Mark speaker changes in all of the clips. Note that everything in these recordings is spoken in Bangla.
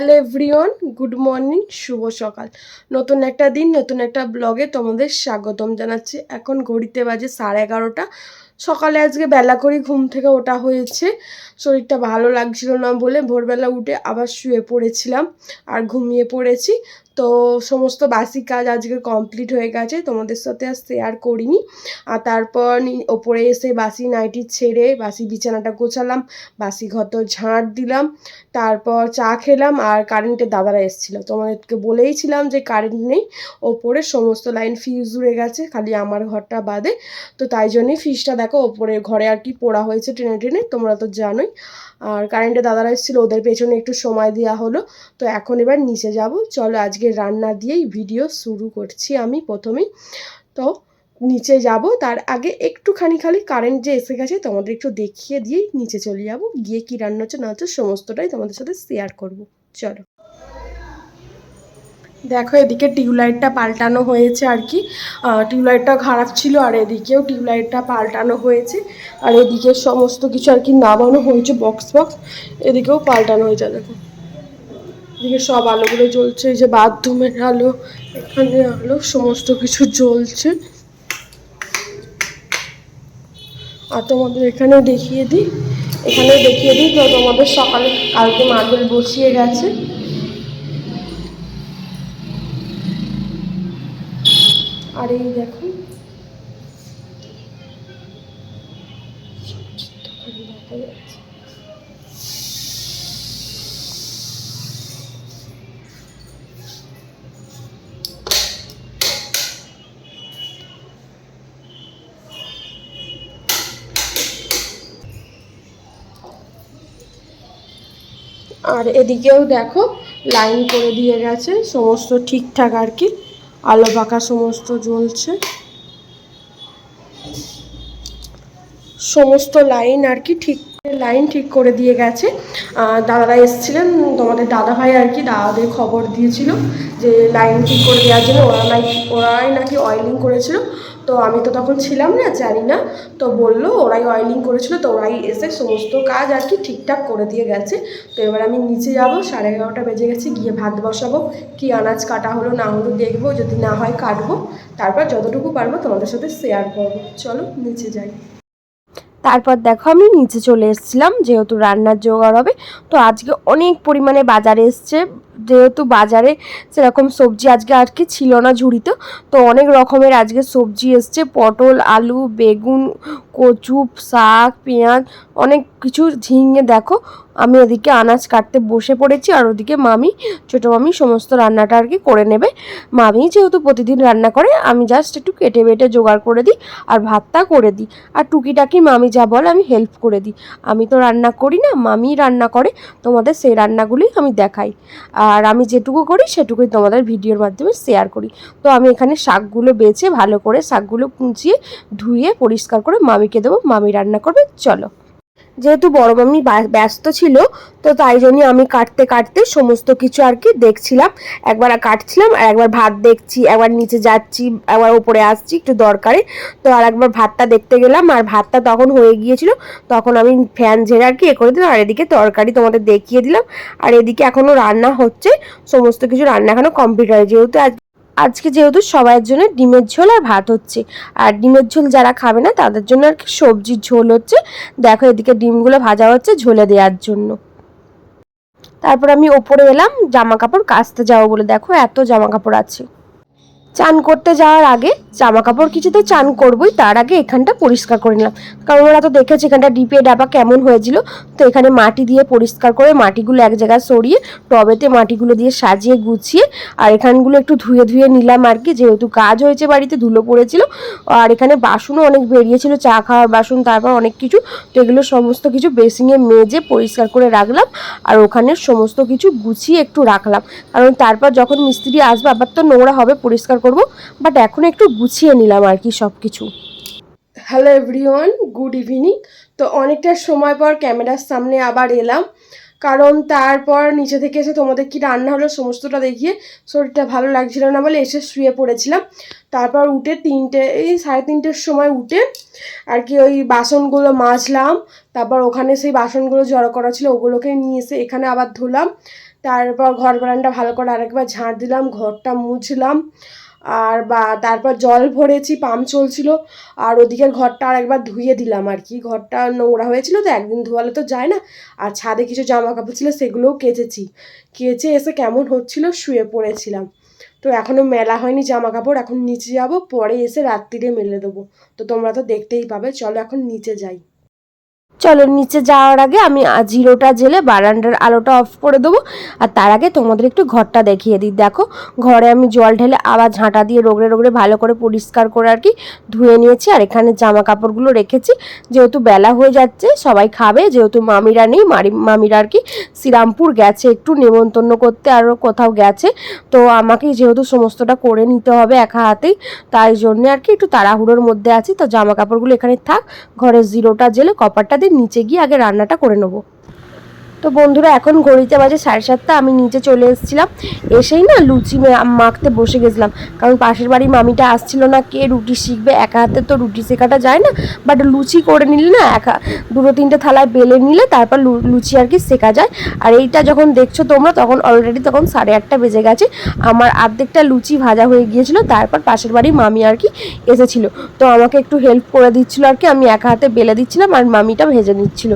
Speaker 1: হ্যালো এভরিওয়ান, গুড মর্নিং, শুভ সকাল। নতুন একটা দিন, নতুন একটা ব্লগে তোমাদের স্বাগতম জানাচ্ছি। এখন ঘড়িতে বাজে সাড়ে এগারোটা। সকালে আজকে বেলা করে ঘুম থেকে ওটা হয়েছে। শরীরটা ভালো লাগছিল না বলে ভোরবেলা উঠে আবার শুয়ে পড়েছিলাম আর ঘুমিয়ে পড়েছি। তো সমস্ত বাসি কাজ আজকে কমপ্লিট হয়ে গেছে, তোমাদের সাথে আর শেয়ার করিনি। আর তারপর ওপরে এসে বাসি নাইটি ছেড়ে বাসি বিছানাটা গোছালাম বাসি ঘর ঝাঁট দিলাম, তারপর চা খেলাম আর কারেন্টের দাদারা এসেছিল। তোমাদেরকে বলেইছিলাম যে কারেন্ট নেই, ওপরে সমস্ত লাইন ফিউজ উড়ে গেছে, খালি আমার ঘরটা বাদে। তো তাই জন্যই ফিজটা দেখো, ওপরে ঘরে আর কি পোড়া হয়েছে টেনে টেনে, তোমরা তো জানোই। আর কারেন্টের দাদারা এসেছিল, ওদের পেছনে একটু সময় দেওয়া হলো। তো এখন এবার নিচে যাব। চলো আজকে রান্না দিয়েই ভিডিও শুরু করছি আমি প্রথমেই। তো নিচে যাব। তার আগে একটুখানি খালি কারেন্ট যে এসে গেছে, তোমাদের একটু দেখিয়ে দিয়েই নিচে চলে যাব। গিয়ে কী রান্না হচ্ছে না হচ্ছে সমস্তটাই তোমাদের সাথে শেয়ার করব। চলো। দেখো, এদিকে টিউবলাইটটা পাল্টানো হয়েছে আর কি। টিউবলাইটটা খারাপ ছিল আর এদিকেও টিউবলাইটটা পাল্টানো হয়েছে। আর এদিকে সমস্ত কিছু আর কি নামানো হয়েছে বক্স বক্স এদিকেও পাল্টানো হয়েছে, দেখো। এদিকে সব আলোগুলো জ্বলছে, এই যে বাথরুমের আলো, এখানে আলো, সমস্ত কিছু জ্বলছে। আর তোমাদের এখানে দেখিয়ে দিই এখানে দেখিয়ে দিই, তো তোমাদের সকালে কালকে মার্বেল বসিয়ে গেছে। আর এই দেখো। আর এদিকেও দেখো লাইন করে দিয়ে গেছে সমস্ত ঠিকঠাক আর কি আলো পাকা সমস্ত জ্বলছে। সমস্ত লাইন আর কি ঠিক লাইন ঠিক করে দিয়ে গেছে। দাদারা এসেছিলেন, তোমাদের দাদা ভাই আর কি দাদাদের খবর দিয়েছিল যে লাইন ঠিক করে দেওয়ার জন্য। ওরা নাই, ওরাই নাকি অয়েলিং করেছিল। তো আমি তো তখন ছিলাম না, জানি না। তো বলল, ওরাই অয়েলিং করেছিল, তো ওরাই এসে সমস্ত কাজ আর কি ঠিকঠাক করে দিয়ে গেছে। তো এবার আমি নিচে যাব, সাড়ে এগারোটা বেজে গেছে, গিয়ে ভাত বসাবো। কি আনাজ কাটা হলো না হলো দেখব, যদি না হয় কাটবো। তারপর যতটুকু পারব তোমাদের সাথে শেয়ার করব। চলো, নিচে যাই। তারপর দেখো আমি নিচে চলে এসেছিলাম, যেহেতু রান্নার জোগাড় হবে, তো আজকে অনেক পরিমাণে বাজারে এসছে। যেহেতু বাজারে সেরকম সবজি আজকে আর কি ছিল না ঝুড়িতে, তো অনেক রকমের আজকে সবজি এসছে, পটল, আলু, বেগুন, কচু, শাক, পেঁয়াজ, অনেক কিছু ঝিঙে দেখো। আমি এদিকে আনাজ কাটতে বসে পড়েছি আর ওদিকে মামি, ছোটো মামি সমস্ত রান্নাটা আর কি করে নেবে। মামি যেহেতু প্রতিদিন রান্না করে, আমি জাস্ট একটু কেটে বেটে জোগাড় করে দিই আর ভাতটা করে দিই। আর টুকিটাকি মামি যা বলে আমি হেল্প করে দিই। আমি তো রান্না করি না, মামি রান্না করে, তোমাদের সেই রান্নাগুলি আমি দেখাই। আর আমি যেটুকু করি, সেটুকুই তোমাদের ভিডিওর মাধ্যমে শেয়ার করি। তো আমি এখানে শাকগুলো বেছে ভালো করে শাকগুলো কুঁচিয়ে ধুয়ে পরিষ্কার করে মামিকে দেবো, মামি রান্না করবে, চলো। যেহেতু বড় মামি ব্যস্ত ছিল, তো তাই জন্যই আমি কাটতে কাটতে সমস্ত কিছু আর কি দেখছিলাম। একবার কাটছিলাম আর একবার ভাত দেখছি, একবার নিচে যাচ্ছি, একবার উপরে আসছি, একটু দরকারে। তো আর একবার ভাতটা দেখতে গেলাম আর ভাতটা তখন হয়ে গিয়েছিল, তখন আমি ফ্যান ঝেড়ে আর কি এ করে দিলাম। আর এদিকে তরকারি তোমাদের দেখিয়ে দিলাম। আর এদিকে এখনও রান্না হচ্ছে, সমস্ত কিছু রান্না এখনও কম্পিউটারে যেহেতু আজ আজকে যেহেতু সবাইয়ের জন্য ডিমের ঝোল আর ভাত হচ্ছে, আর ডিমের ঝোল যারা খাবে না তাদের জন্য আর কি সবজির ঝোল হচ্ছে। দেখো এদিকে ডিমগুলো ভাজা হচ্ছে ঝোলে দেওয়ার জন্য। তারপর আমি ওপরে এলাম, জামা কাপড় কাচতে যাব বলে। দেখো এত জামা কাপড় আছে। চান করতে যাওয়ার আগে জামা কাপড় কিছুতে চান করবই, তার আগে এখানটা পরিষ্কার করে নিলাম। কারণ ওরা তো দেখেছে এখানটা ডিপে ডাবা কেমন হয়েছিল, তো এখানে মাটি দিয়ে পরিষ্কার করে মাটিগুলো এক জায়গায় সরিয়ে, টবেতে মাটিগুলো দিয়ে সাজিয়ে গুছিয়ে, আর এখানগুলো একটু ধুয়ে ধুয়ে নিলাম আর কি। যেহেতু কাজ হয়েছে বাড়িতে, ধুলো পড়েছিল, আর এখানে বাসনও অনেক বেরিয়েছিল, চা খাওয়ার বাসন, তারপর অনেক কিছু, তো এগুলো সমস্ত কিছু বেসিংয়ে মেজে পরিষ্কার করে রাখলাম, আর ওখানে সমস্ত কিছু গুছিয়ে একটু রাখলাম। কারণ তারপর যখন মিস্ত্রি আসবে, আবার তো নোংরা হবে, পরিষ্কার করব বাট এখন একটু গুছিয়ে নিলাম আর কি সব কিছু হ্যালো এভরিওয়ান গুড ইভিনিং তো অনেকটা সময় পর ক্যামেরার সামনে আবার এলাম, কারণ তারপর নিচে থেকে এসে তোমাদের কি রান্না হলো সমস্তটা দেখিয়ে শরীরটা ভালো লাগছিল না বলে এসে শুয়ে পড়েছিলাম। তারপর উঠে তিনটে, এই সাড়ে তিনটের সময় উঠে আর কি ওই বাসনগুলো মাজলাম, তারপর ওখানে সেই বাসনগুলো জড়ো করা ছিল ওগুলোকে নিয়ে এসে এখানে আবার ধুলাম, তারপর ঘর বারান্দা ভালো করে আরেকবার ঝাঁট দিলাম, ঘরটা মুছলাম। আর বা, তারপর জল ভরেছি, পাম্প চলছিল, আর ওদিকের ঘরটা আর একবার ধুয়ে দিলাম আর কি। ঘরটা নোংরা হয়েছিল তো, একদিন ধোয়ালে তো যায় না, আর ছাদে কিছু জামা কাপড় ছিল সেগুলোও কেচেছি। কেচে এসে কেমন হচ্ছিল, শুয়ে পড়েছিলাম। তো এখনও মেলা হয়নি জামা কাপড় এখন নিচে যাব, পরে এসে রাত্রিরে মেলে দেবো। তো তোমরা তো দেখতেই পাবে, চলো এখন নিচে যাই। চলো, নিচে যাওয়ার আগে আমি জিরোটা জেলে বারান্দার আলোটা অফ করে দেবো। আর তার আগে তোমাদের একটু ঘরটা দেখিয়ে দিই। দেখো, ঘরে আমি জল ঢেলে আবার ঝাঁটা দিয়ে রোগড়ে রোগড়ে ভালো করে পরিষ্কার করে আর কি ধুয়ে নিয়েছি। আর এখানে জামা কাপড়গুলো রেখেছি। যেহেতু বেলা হয়ে যাচ্ছে, সবাই খাবে। যেহেতু মামিরা নেই, মারি, মামিরা আর কি শ্রীরামপুর গেছে। একটু নেমন্তন্ন করতে আরও কোথাও গেছে। তো আমাকে যেহেতু সমস্তটা করে নিতে হবে একা হাতেই, তাই জন্য আর কি একটু তাড়াহুড়োর মধ্যে আছি। তো জামা কাপড়গুলো এখানে থাক ঘরে জিরোটা জেলে, কপারটা দিয়ে নিচে গিয়ে আগে রান্নাটা করে নেব। তো বন্ধুরা, এখন ঘড়িতে বাজে সাড়ে সাতটা, আমি নিচে চলে এসেছিলাম। এসেই না লুচি মাখতে বসে গেছিলাম। কারণ পাশের বাড়ি মামিটা আসছিল না, কে রুটি শিখবে? একা হাতে তো রুটি শেখাটা যায় না। বাট লুচি করে নিলে না, একা দুটো তিনটে থালায় বেলে নিলে তারপর লুচি আর কি শেখা যায়। আর এইটা যখন দেখছ তোমরা, তখন অলরেডি তখন সাড়ে আটটা বেজে গেছে। আমার আর্ধেকটা লুচি ভাজা হয়ে গিয়েছিল, তারপর পাশের বাড়ি মামি আর কি এসেছিল। তো আমাকে একটু হেল্প করে দিচ্ছিল আর কি, আমি একা হাতে বেলে দিচ্ছিলাম আর মামিটা ভেজে নিচ্ছিল।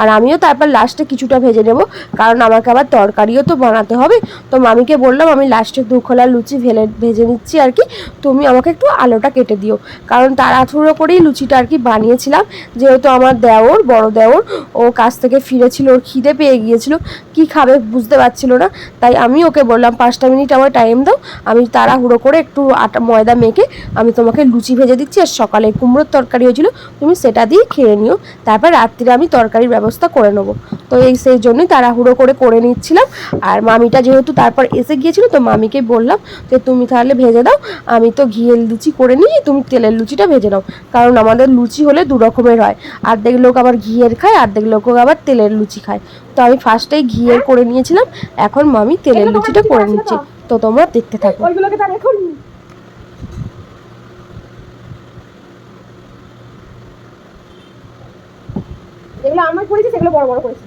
Speaker 1: আর আমিও তারপর লাস্টে কিছুটা ভেজে নেব। কারণ আমাকে আবার তরকারিও তো বানাতে হবে। তো মামিকে বললাম, আমি লাস্টে দু খোলা লুচি ভেলে, ভেজে নিচ্ছি আর কি। তুমি আমাকে একটু আলোটা কেটে দিও। কারণ তাড়াহুড়ো করেই লুচিটা আর কি বানিয়েছিলাম। যেহেতু আমার দেওর, বড় দেওর, ও কাছ থেকে ফিরেছিল, ওর খিদে পেয়ে গিয়েছিল। কি খাবে বুঝতে পারছিল না। তাই আমি ওকে বললাম, পাঁচটা মিনিট আমার টাইম দাও। আমি তাড়াহুড়ো করে একটু আটা, ময়দা মেখে আমি তোমাকে লুচি ভেজে দিচ্ছি। আর সকালে কুমড়োর তরকারি হয়েছিল, তুমি সেটা দিয়ে খেয়ে নিও। তারপর রাত্রিরে আমি তরকারির ব্যবস্থা করে নেব। তো এই সেই জন্যই তাড়াহুড়ো করে করে নিচ্ছিলাম। আর মামিটা যেহেতু তারপর এসে গিয়েছিল তো মামিকে বললাম যে তুমি তাহলে ভেজে দাও আমি তো ঘিয়ের লুচি করে নিই তুমি তেলের লুচিটা ভেজে নাও। কারণ আমাদের লুচি হলে দু রকমের হয়। অর্ধেক লোক আবার ঘিয়ের খায় অর্ধেক লোক আবার তেলের লুচি খায়। তো আমি ফার্স্টেই ঘিয়ের করে নিয়েছিলাম এখন মামি তেলের লুচিটা করে নিচ্ছে। তো তোমরা দেখতে থাকো।
Speaker 2: যেগুলো আমার করেছি সেগুলো বড় বড় করেছি।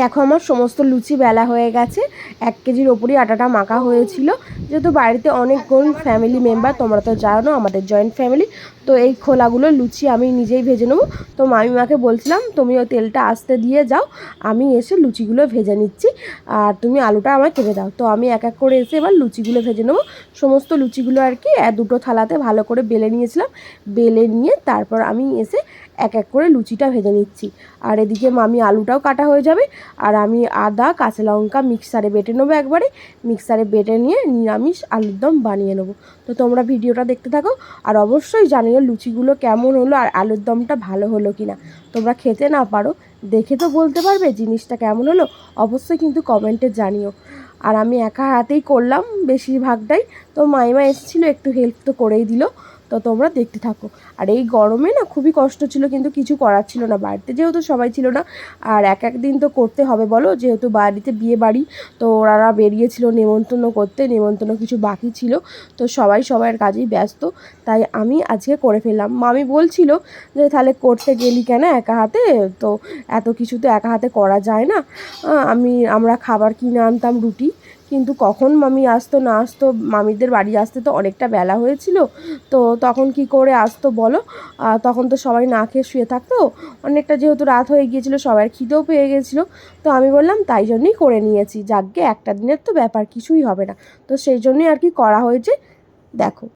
Speaker 1: দেখো আমার সমস্ত লুচি বেলা হয়ে গেছে। এক কেজির ওপরই আটাটা মাখা হয়েছিল। যেহেতু বাড়িতে অনেকগুণ ফ্যামিলি মেম্বার তোমরা তো জানো আমাদের জয়েন্ট ফ্যামিলি তো এই খোলাগুলো লুচি আমি নিজেই ভেজে নেব। তো মামিমাকে বলছিলাম, তুমি ওই তেলটা আসতে দিয়ে যাও, আমি এসে লুচিগুলো ভেজে নিচ্ছি, আর তুমি আলুটা আমায় কেটে দাও। তো আমি এক এক করে এসে এবার লুচিগুলো ভেজে নেব। সমস্ত লুচিগুলো আর কি দুটো থালাতে ভালো করে বেলে নিয়েছিলাম। বেলে নিয়ে তারপর আমি এসে এক এক করে লুচিটা ভেজে নিচ্ছি। আর এদিকে মামি আলুটাও কাটা হয়ে যাবে। আর আমি আদা, কাঁচা লঙ্কা মিক্সারে বেটে নেব একবারে। মিক্সারে বেটে নিয়ে নিরামিষ আলুর দম বানিয়ে নেব। তো তোমরা ভিডিওটা দেখতে থাকো। আর অবশ্যই জানিও লুচিগুলো কেমন হলো আর আলুর দমটা ভালো হলো কি না তোমরা খেতে না পারো, দেখে তো বলতে পারবে জিনিসটা কেমন হলো। অবশ্যই কিন্তু কমেন্টে জানিও। আর আমি একা হাতেই করলাম বেশিরভাগটাই। তো মাইমা এসেছিল, একটু হেল্প তো করেই দিল। তো তোমরা দেখতে থাকো। আর এই গরমে না খুবই কষ্ট ছিল, কিন্তু কিছু করার ছিল না। বাড়িতে যেহেতু সবাই ছিল না, আর এক এক দিন তো করতে হবে বলো, যেহেতু বাড়িতে বিয়ে বাড়ি, তো ওনারা বেরিয়েছিল নেমন্তন্ন করতে, নেমন্তন্ন কিছু বাকি ছিল। তো সবাই সবার কাজেই ব্যস্ত, তাই আমি আজকে করে ফেললাম। মামি বলছিল যে, তাহলে করতে গেলি কেন একা হাতে? তো এত কিছু তো একা হাতে করা যায় না। আমি, আমরা খাবার কিনে আনতাম রুটি কিন্তু কখন মামি আসতো, না আসতো, মামিদের বাড়ি আসতে তো অনেকটা বেলা হয়েছিল। তো তখন কি করে আসতো বলো? তখন তো সবাই না খেয়ে শুয়ে থাকতো। অনেকটা যেহেতু রাত হয়ে গিয়েছিল, সবার খিদেও পেয়ে গেছিল। তো আমি বললাম, তাই জন্যই করে নিয়েছি। যাকগে, একটা দিনের তো ব্যাপার, কিছুই হবে না। তো সেই জন্যই আর কি করা হয়েছে। দেখো,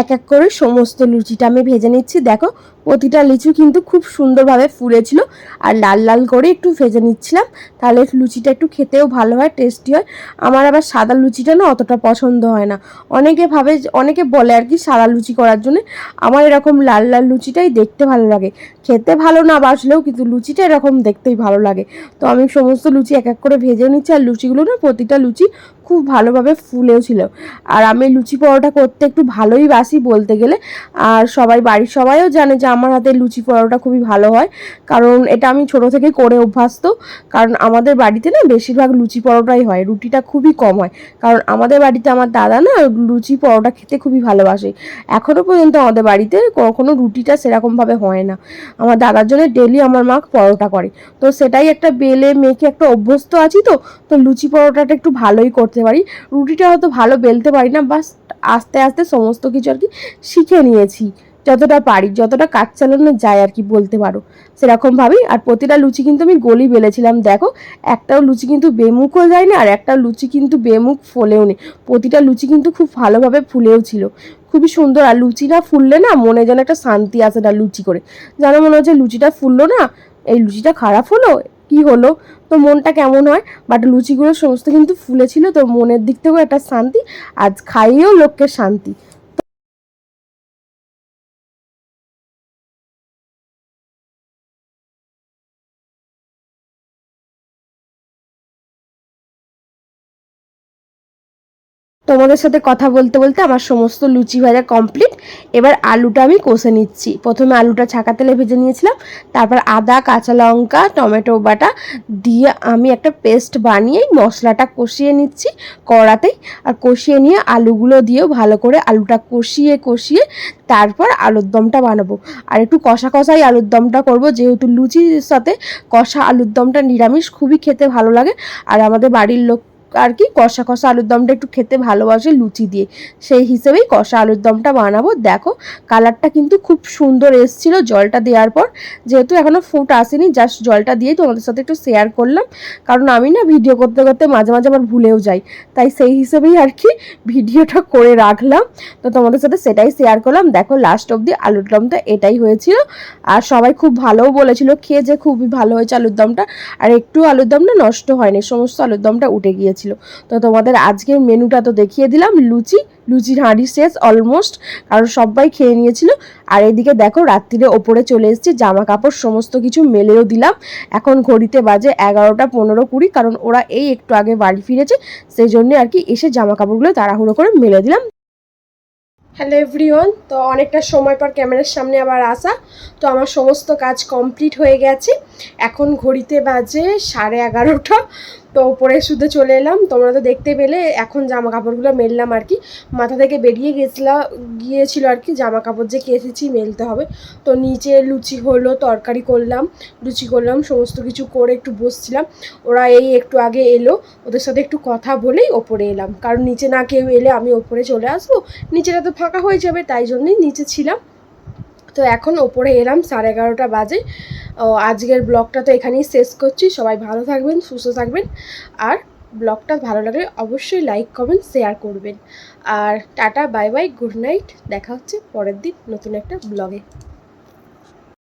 Speaker 1: এক এক করে সমস্ত লুচিটা আমি ভেজে নিচ্ছি। দেখো প্রতিটা লিচু কিন্তু খুব সুন্দরভাবে ফুলেছিল। আর লাল লাল করে একটু ভেজে নিচ্ছিলাম। তাহলে লুচিটা একটু খেতেও ভালো হয়, টেস্টি হয়। আমার আবার সাদা লুচিটা না অতটা পছন্দ হয় না। অনেকে ভাবে অনেকে বলে আর কি সাদা লুচি করার জন্য। আমার এরকম লাল লাল লুচিটাই দেখতে ভালো লাগে। খেতে ভালো না বাসলেও কিন্তু লুচিটা এরকম দেখতেই ভালো লাগে। তো আমি সমস্ত লুচি এক এক করে ভেজে নিচ্ছি। আর লুচিগুলো না প্রতিটা লুচি খুব ভালোভাবে ফুলেও ছিল। আর আমি লুচি পরোটা করতে একটু ভালোই বাসি বলতে গেলে। আর সবাই, বাড়ির সবাইও জানে যে আমার হাতে লুচি পরোটা খুবই ভালো হয়। কারণ এটা আমি ছোট থেকে করে অভ্যস্ত। কারণ আমাদের বাড়িতে না বেশিরভাগ লুচি পরোটাই হয়, রুটিটা খুবই কম হয়। কারণ আমাদের বাড়িতে আমার দাদা না লুচি পরোটা খেতে খুবই ভালোবাসে। এখনও পর্যন্ত আমাদের বাড়িতে কখনো রুটিটা সেরকমভাবে হয় না। আমার দাদার জন্য ডেলি আমার মা পরোটা করে। তো সেটাই একটা বেলে মেখে একটা অভ্যস্ত আছি তো তো লুচি পরোটাটা একটু ভালোই করতে পারি। রুটিটা হয়তো ভালো বেলতে পারি না বাস আস্তে আস্তে সমস্ত কিছু আর কি শিখে নিয়েছি। যতটা পারি, যতটা কাজ চালানো যায় আর কি বলতে পারো। সেরকমভাবেই আর প্রতিটা লুচি কিন্তু আমি গলি বেলেছিলাম। দেখো, একটাও লুচি কিন্তু বেমুখও যায় না আর একটা লুচি কিন্তু বেমুখ ফোলেও নেই প্রতিটা লুচি কিন্তু খুব ভালোভাবে ফুলেও ছিল। খুবই সুন্দর, আর লুচিটা ফুললে না মনে যেন একটা শান্তি আসে না লুচি করে। যেন মনে হচ্ছে লুচিটা ফুললো না, এই লুচিটা খারাপ হলো? কি হলো? তো মনটা কেমন হয়? বাট লুচিগুলো সমস্ত কিন্তু ফুলেছিল, তো মনের দিক থেকেও একটা শান্তি, আজ খাইয়েও লোককে শান্তি। তোমাদের সাথে কথা বলতে বলতে আমার সমস্ত লুচি ভাজা কমপ্লিট এবার আলুটা আমি কষে নিচ্ছি। প্রথমে আলুটা ছাকা তেলে ভেজে নিয়েছিলাম, তারপর আদা, কাঁচা লঙ্কা, টমেটো বাটা দিয়ে আমি একটা পেস্ট বানিয়ে মশলাটা কষিয়ে নিচ্ছি কড়াতেই। আর কষিয়ে নিয়ে আলুগুলো দিয়েও ভালো করে আলুটা কষিয়ে কষিয়ে তারপর আলুর দমটা বানাবো। আর একটু কষা কষাই আলুর দমটা করব, যেহেতু লুচির সাথে কষা আলুর দমটা নিরামিষ, খুবই খেতে ভালো লাগে। আর আমাদের বাড়ির লোক আর কি, কষা কষা আলুর দমটা একটু খেতে ভালোবাসে লুচি দিয়ে। সেই হিসেবেই কষা আলুর দমটা বানাবো। দেখো, কালারটা কিন্তু খুব সুন্দর এসছিল জলটা দেওয়ার পর। যেহেতু এখনও ফুট আসেনি জাস্ট জলটা দিয়েই তোমাদের সাথে একটু শেয়ার করলাম। কারণ আমি না ভিডিও করতে করতে মাঝে মাঝে আবার ভুলেও যাই। তাই সেই হিসেবেই আর কি ভিডিওটা করে রাখলাম। তো তোমাদের সাথে সেটাই শেয়ার করলাম। দেখো লাস্ট অবধি আলুর দমটা এটাই হয়েছিল। আর সবাই খুব ভালোও বলেছিল, খেয়ে যে খুবই ভালো হয়েছে আলুর দমটা। আর একটু আলুর দমটা নষ্ট হয়নি, সমস্ত আলুর দমটা উঠে গিয়েছিল তো তোমাদের আজকের মেনুটা তো দেখিয়ে দিলাম, লুচি, লুচির হাঁড়ি শেষ অলমোস্ট কারণ সবাই খেয়ে নিয়েছিল। আর এদিকে দেখো রাত্রিরে ওপরে চলে এসেছি জামা কাপড় সমস্ত কিছু মেলেও দিলাম। এখন ঘড়িতে বাজে এগারোটা পনেরো কুড়ি, কারণ ওরা এই একটু আগে বাড়ি ফিরেছে সেই জন্য আর কি এসে জামা কাপড়গুলো তাড়াহুড়ো করে মেলে দিলাম। হ্যালো এভরিওয়ান তো অনেকটা সময় পর ক্যামেরার সামনে আবার আসা। তো আমার সমস্ত কাজ কমপ্লিট হয়ে গেছে। এখন ঘড়িতে বাজে সাড়ে এগারোটা। তো ওপরে শুধু চলে এলাম। তোমরা তো দেখতে পেলে, এখন জামা কাপড়গুলো মেললাম আর কি। মাথা থেকে বেরিয়ে গেছিলাম গিয়েছিল আর কি জামা কাপড় যে কেচেছি মেলতে হবে। তো নিচে লুচি হলো, তরকারি করলাম, লুচি করলাম, সমস্ত কিছু করে একটু বসছিলাম। ওরা এই একটু আগে এলো, ওদের সাথে একটু কথা বলেই ওপরে এলাম। কারণ নিচে না কেউ এলে আমি ওপরে চলে আসব। নিচেটা তো ফাঁকা হয়ে যাবে, তাই জন্যই নিচে ছিলাম। তো এখন ওপরে এলাম, সাড়ে এগারোটা বাজে। আজকের ব্লগটা তো এখানেই শেষ করছি। সবাই ভালো থাকবেন, সুস্থ থাকবেন। আর ব্লগটা ভালো লাগলে অবশ্যই লাইক, কমেন্ট, শেয়ার করবেন। আর tata, bye bye, good night. দেখা হচ্ছে পরের দিন নতুন একটা ব্লগে।